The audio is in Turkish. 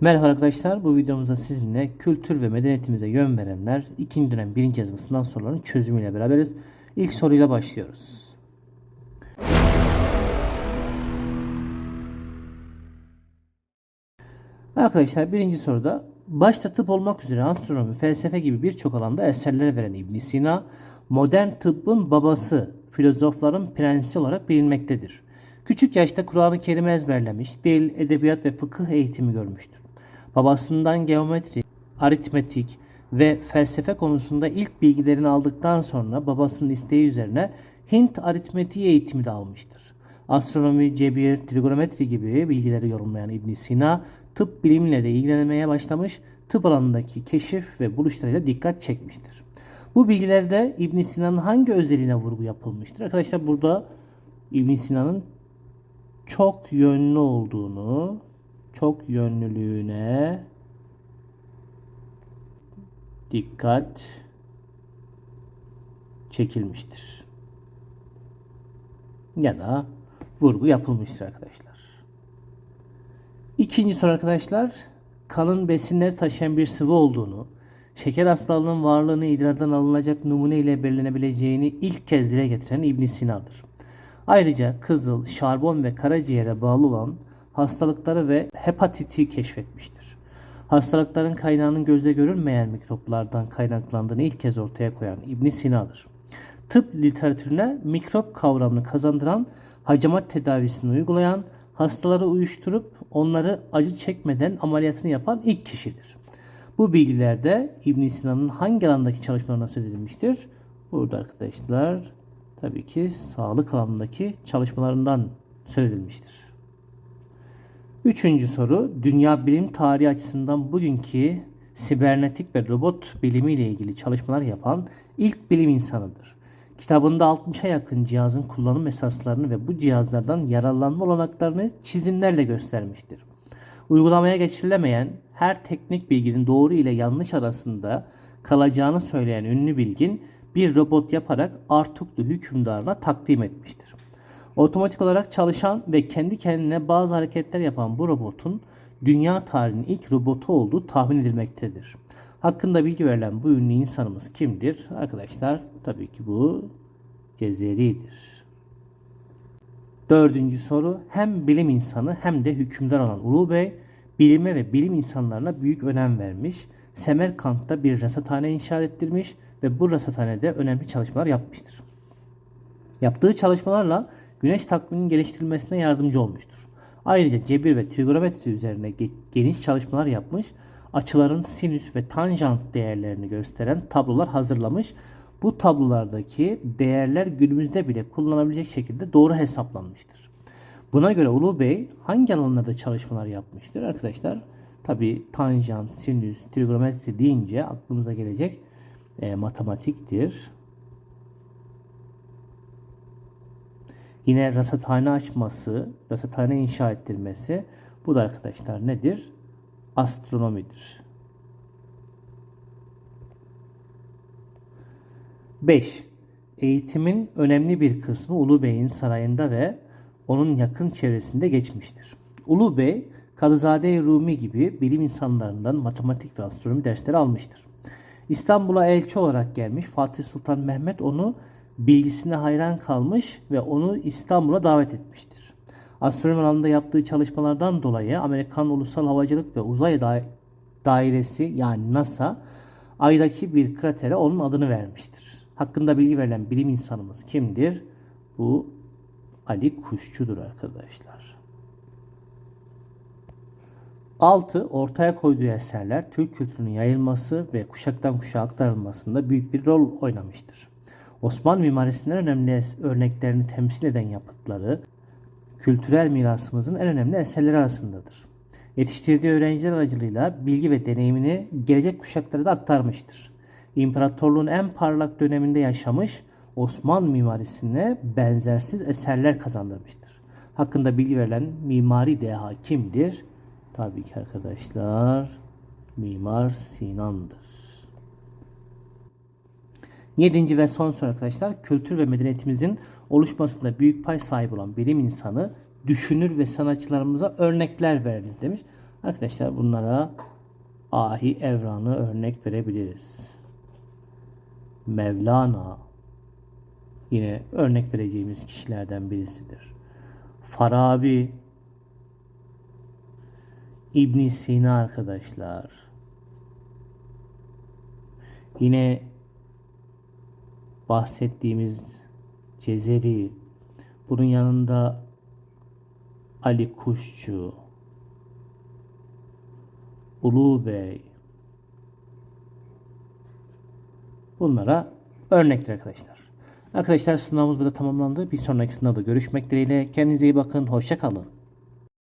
Merhaba arkadaşlar, bu videomuzda sizinle kültür ve medeniyetimize yön verenler 2. dönem 1. yazılısından soruların çözümüyle beraberiz. İlk soruyla başlıyoruz. Arkadaşlar birinci soruda başta tıp olmak üzere astronomi, felsefe gibi birçok alanda eserler veren ibn Sina, modern tıbbın babası, filozofların prensi olarak bilinmektedir. Küçük yaşta Kur'an-ı Kerim'i ezberlemiş, dil, edebiyat ve fıkıh eğitimi görmüştür. Babasından geometri, aritmetik ve felsefe konusunda ilk bilgilerini aldıktan sonra babasının isteği üzerine Hint aritmetiği eğitimi de almıştır. Astronomi, cebir, trigonometri gibi bilgileri yorumlayan ibn Sina, tıp bilimle de ilgilenmeye başlamış, tıp alanındaki keşif ve buluşlarıyla dikkat çekmiştir. Bu bilgilerde ibn Sina'nın hangi özelliğine vurgu yapılmıştır? Arkadaşlar burada ibn Sina'nın çok yönlü olduğunu, çok yönlülüğüne dikkat çekilmiştir. Ya da vurgu yapılmıştır arkadaşlar. İkinci soru arkadaşlar, kanın besinler taşıyan bir sıvı olduğunu, şeker hastalığının varlığını idrardan alınacak numune ile belirlenebileceğini ilk kez dile getiren ibn Sina'dır. Ayrıca kızıl, şarbon ve karaciğere bağlı olan hastalıkları ve hepatiti keşfetmiştir. Hastalıkların kaynağının gözle görülmeyen mikroplardan kaynaklandığını ilk kez ortaya koyan ibn Sina'dır. Tıp literatürüne mikrop kavramını kazandıran, hacamat tedavisini uygulayan, hastaları uyuşturup onları acı çekmeden ameliyatını yapan ilk kişidir. Bu bilgilerde ibn Sina'nın hangi alandaki çalışmalarına söz edilmiştir? Burada arkadaşlar tabii ki sağlık alanındaki çalışmalarından söz edilmiştir. Üçüncü soru, dünya bilim tarihi açısından bugünkü sibernetik ve robot bilimi ile ilgili çalışmalar yapan ilk bilim insanıdır. Kitabında 60'a yakın cihazın kullanım esaslarını ve bu cihazlardan yararlanma olanaklarını çizimlerle göstermiştir. Uygulamaya geçirilemeyen her teknik bilginin doğru ile yanlış arasında kalacağını söyleyen ünlü bilgin bir robot yaparak Artuklu hükümdarına takdim etmiştir. Otomatik olarak çalışan ve kendi kendine bazı hareketler yapan bu robotun dünya tarihinin ilk robotu olduğu tahmin edilmektedir. Hakkında bilgi verilen bu ünlü insanımız kimdir? Arkadaşlar tabii ki bu Cezeri'dir. Dördüncü soru hem bilim insanı hem de hükümdar olan Ulu Bey bilime ve bilim insanlarına büyük önem vermiş. Semerkant'ta bir rasathane inşa ettirmiş ve bu rasathanede önemli çalışmalar yapmıştır. Yaptığı çalışmalarla güneş takviminin geliştirilmesine yardımcı olmuştur. Ayrıca cebir ve trigonometri üzerine geniş çalışmalar yapmış, açıların sinüs ve tanjant değerlerini gösteren tablolar hazırlamış. Bu tablolardaki değerler günümüzde bile kullanabilecek şekilde doğru hesaplanmıştır. Buna göre Ulu Bey hangi alanlarda çalışmalar yapmıştır arkadaşlar? Tabi tanjant, sinüs, trigonometri deyince aklımıza gelecek e, matematiktir. Yine rasathane açması, rasathane inşa ettirmesi. Bu da arkadaşlar nedir? Astronomidir. 5. Eğitimin önemli bir kısmı Ulu Bey'in sarayında ve onun yakın çevresinde geçmiştir. Ulu Bey, Kadızade Rumi gibi bilim insanlarından matematik ve astronomi dersleri almıştır. İstanbul'a elçi olarak gelmiş Fatih Sultan Mehmet onu bilgisine hayran kalmış ve onu İstanbul'a davet etmiştir. Astronomi alanında yaptığı çalışmalardan dolayı Amerikan Ulusal Havacılık ve Uzay da Dairesi yani NASA aydaki bir kratere onun adını vermiştir. Hakkında bilgi verilen bilim insanımız kimdir? Bu Ali Kuşçu'dur arkadaşlar. 6. Ortaya koyduğu eserler Türk kültürünün yayılması ve kuşaktan kuşağa aktarılmasında büyük bir rol oynamıştır. Osmanlı mimarisinden önemli örneklerini temsil eden yapıtları kültürel mirasımızın en önemli eserleri arasındadır. Yetiştirdiği öğrenciler aracılığıyla bilgi ve deneyimini gelecek kuşaklara da aktarmıştır. İmparatorluğun en parlak döneminde yaşamış Osmanlı mimarisine benzersiz eserler kazandırmıştır. Hakkında bilgi verilen mimari deha kimdir? Tabii ki arkadaşlar Mimar Sinan'dır. Yedinci ve son soru arkadaşlar kültür ve medeniyetimizin oluşmasında büyük pay sahibi olan bilim insanı düşünür ve sanatçılarımıza örnekler verir demiş. Arkadaşlar bunlara Ahi Evran'ı örnek verebiliriz. Mevlana yine örnek vereceğimiz kişilerden birisidir. Farabi İbn Sina arkadaşlar. Yine bahsettiğimiz Cezeri bunun yanında Ali Kuşçu Ulu Bey bunlara örnektir arkadaşlar. Arkadaşlar sınavımız burada tamamlandı. Bir sonraki sınavda görüşmek dileğiyle. Kendinize iyi bakın. Hoşça kalın.